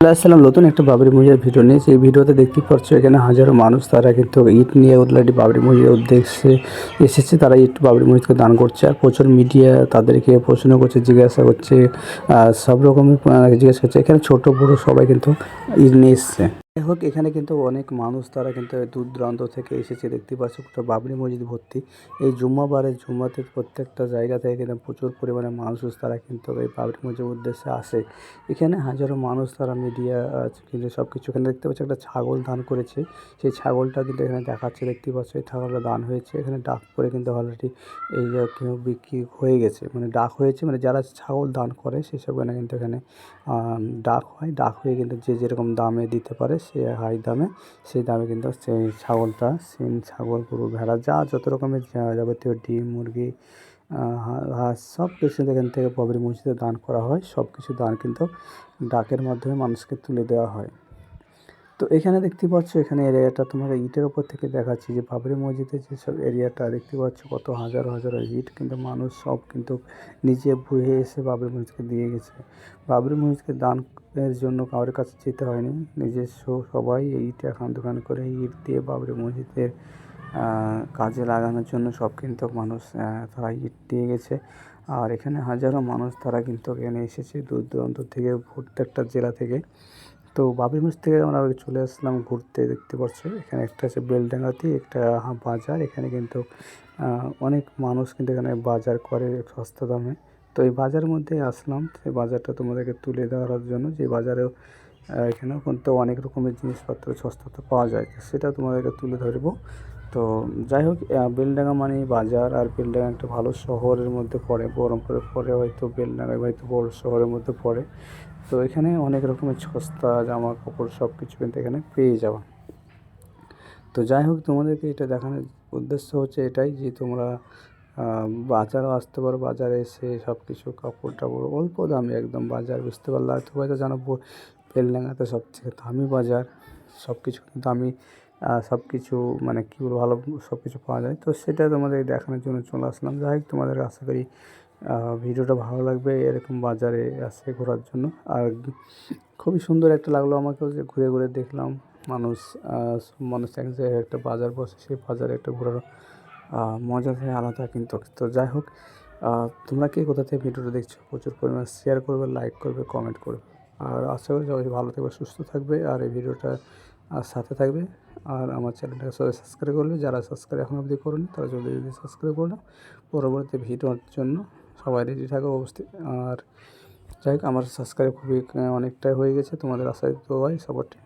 আসসালাম নতুন একটা বাবরি মসজিদের ভিডিও নিয়ে। সেই ভিডিওতে দেখতে পাচ্ছ, এখানে হাজারো মানুষ, তারা কিন্তু ইট নিয়ে উদলাটি বাবরি মসজিদের উদ্দেশ্যে এসেছে। তারা ইট বাবরি মসজিদকে দান করছে। আর প্রচুর মিডিয়া তাদেরকে প্রশ্ন করছে, জিজ্ঞাসা করছে সব রকমের জিজ্ঞাসা করছে। এখানে ছোট, বড় সবাই কিন্তু ইট নিয়ে এসছে। যাই হোক এখানে কিন্তু অনেক মানুষ, তারা কিন্তু দূর দূরান্ত থেকে এসেছে। দেখতে পাচ্ছ পুরো বাবরি মসজিদ ভর্তি। এই জুম্মাবারে জুম্মাতে প্রত্যেকটা জায়গা থেকে কিন্তু প্রচুর পরিমাণে মানুষ তারা কিন্তু এই বাবরি মসজিদের উদ্দেশ্যে আসে। এখানে হাজারো মানুষ, তারা মিডিয়া কিন্তু সব কিছু এখানে দেখতে পাচ্ছি, একটা ছাগল দান করেছে। সেই ছাগলটা কিন্তু এখানে দেখাচ্ছে, দেখতে পাচ্ছ, এই ছাগলটা দান হয়েছে। এখানে ডাক করে কিন্তু অলরেডি এই কেউ বিক্রি হয়ে গেছে। মানে ডাক হয়েছে মানে যারা ছাগল দান করে, সেসব কিন্তু এখানে ডাক হয়। ডাক হয়ে কিন্তু যে যেরকম দামে দিতে পারে সে হাই দামে, সেই দামে কিন্তু সেই ছাগলটা সিম ছাগল, গরু, ভেড়া, যা যত রকমের যাবতীয় ডিম, মুরগি হাঁস, সব কিছু এখান থেকে বাবরি মসজিদে দান করা হয়। সব কিছু দান কিন্তু ডাকের মাধ্যমে মানুষকে তুলে দেওয়া হয়। তো এখানে দেখতে পাচ্ছ, এখানে এরিয়াটা তোমার ইটের ওপর থেকে দেখাচ্ছি যে বাবরি মসজিদের যেসব এরিয়াটা দেখতে পাচ্ছ, কত হাজার হাজার ইট কিন্তু মানুষ সব কিন্তু নিজে বয়ে এসে বাবরি মসজিদকে দিয়ে গেছে। বাবরি মসজিদকে দানের জন্য কারোর কাছে যেতে হয়নি। নিজস্ব সবাই ইট এখান দোকান করে ইট দিয়ে বাবরি মসজিদের কাজে লাগানোর জন্য সব কিন্তু মানুষ তারা ইট দিয়ে গেছে। আর এখানে হাজারো মানুষ তারা কিন্তু এখানে এসেছে দূর দূরান্ত থেকে, প্রত্যেকটা জেলা থেকে। তো বাবরি মসজিদ থেকে আমরা চলে আসলাম ঘুরতে, দেখতে পাচ্ছ। এখানে একটা আছে বেলডাঙ্গাতে, একটা বাজার। এখানে কিন্তু অনেক মানুষ কিন্তু এখানে বাজার করে সস্তা দামে। তো এই বাজার মধ্যে আসলাম। সেই বাজারটা তোমাদেরকে তুলে দেওয়ার জন্য যে বাজারেও আহ, এখানেও কিন্তু অনেক রকমের জিনিসপত্র সস্তাতে পাওয়া যায়। সেটা তোমাদেরকে তুলে ধরবো। তো যাই হোক বেলডাঙ্গা মানে বাজার আর বেলডাঙ্গা একটা ভালো শহরের মধ্যে পড়ে। বহরমপুরে পরে হয়তো বেলডাঙ্গায় হয়তো বড় শহরের মধ্যে পড়ে। তো এখানে অনেক রকমের সস্তা জামা কাপড় সব কিছু কিন্তু এখানে পেয়ে যাওয়া তো যাই হোক তোমাদেরকে এটা দেখানোর উদ্দেশ্য হচ্ছে এটাই যে তোমরা বাজারও আসতে পারো, বাজারে এসে সব কিছু কাপড় টাপড়, অল্প দামে একদম বাজার, বুঝতে পারলে হয়তো হয়তো জানো বেলডাঙ্গাতে সবথেকে দামি বাজার। সব কিছু দামি সব কিছু মানে কী বলব, ভালো সব কিছু পাওয়া যায়। তো সেটা তোমাদের দেখানোর জন্য চলে আসলাম। যাই হোক, তোমাদের আশা করি ভিডিওটা ভালো লাগবে এরকম বাজারে আসে ঘোরার জন্য। আর খুবই সুন্দর একটা লাগল আমাকেও যে ঘুরে ঘুরে দেখলাম। মানুষ সব মানুষ এক জায়গায় একটা বাজার বসে, সেই বাজারে একটা ঘোরার আহ, মজা থাকে আলাদা কিন্তু। তো যাই হোক তোমরা কি কোথা থেকে ভিডিওটা দেখছ প্রচুর পরিমাণে শেয়ার করবে লাইক করবে কমেন্ট করবে। আর আশা করি সবাই ভালো থাকবে সুস্থ থাকবে আর এই ভিডিওটা সাথে থাকবে। আর আমার চ্যানেলটাকে সবাই সাবস্ক্রাইব করবে যারা সাবস্ক্রাইব এখন অবধি করেনি তারা জলদি জলদি সাবস্ক্রাইব করে নাও। পরবর্তী ভিডিওর জন্য সবাই রেডি থাকো অবস্থিত আর যাই হোক আমার সাবস্ক্রাইব খুবই অনেকটাই হয়ে গেছে তোমাদের আশায় তো হয় সাপোর্টে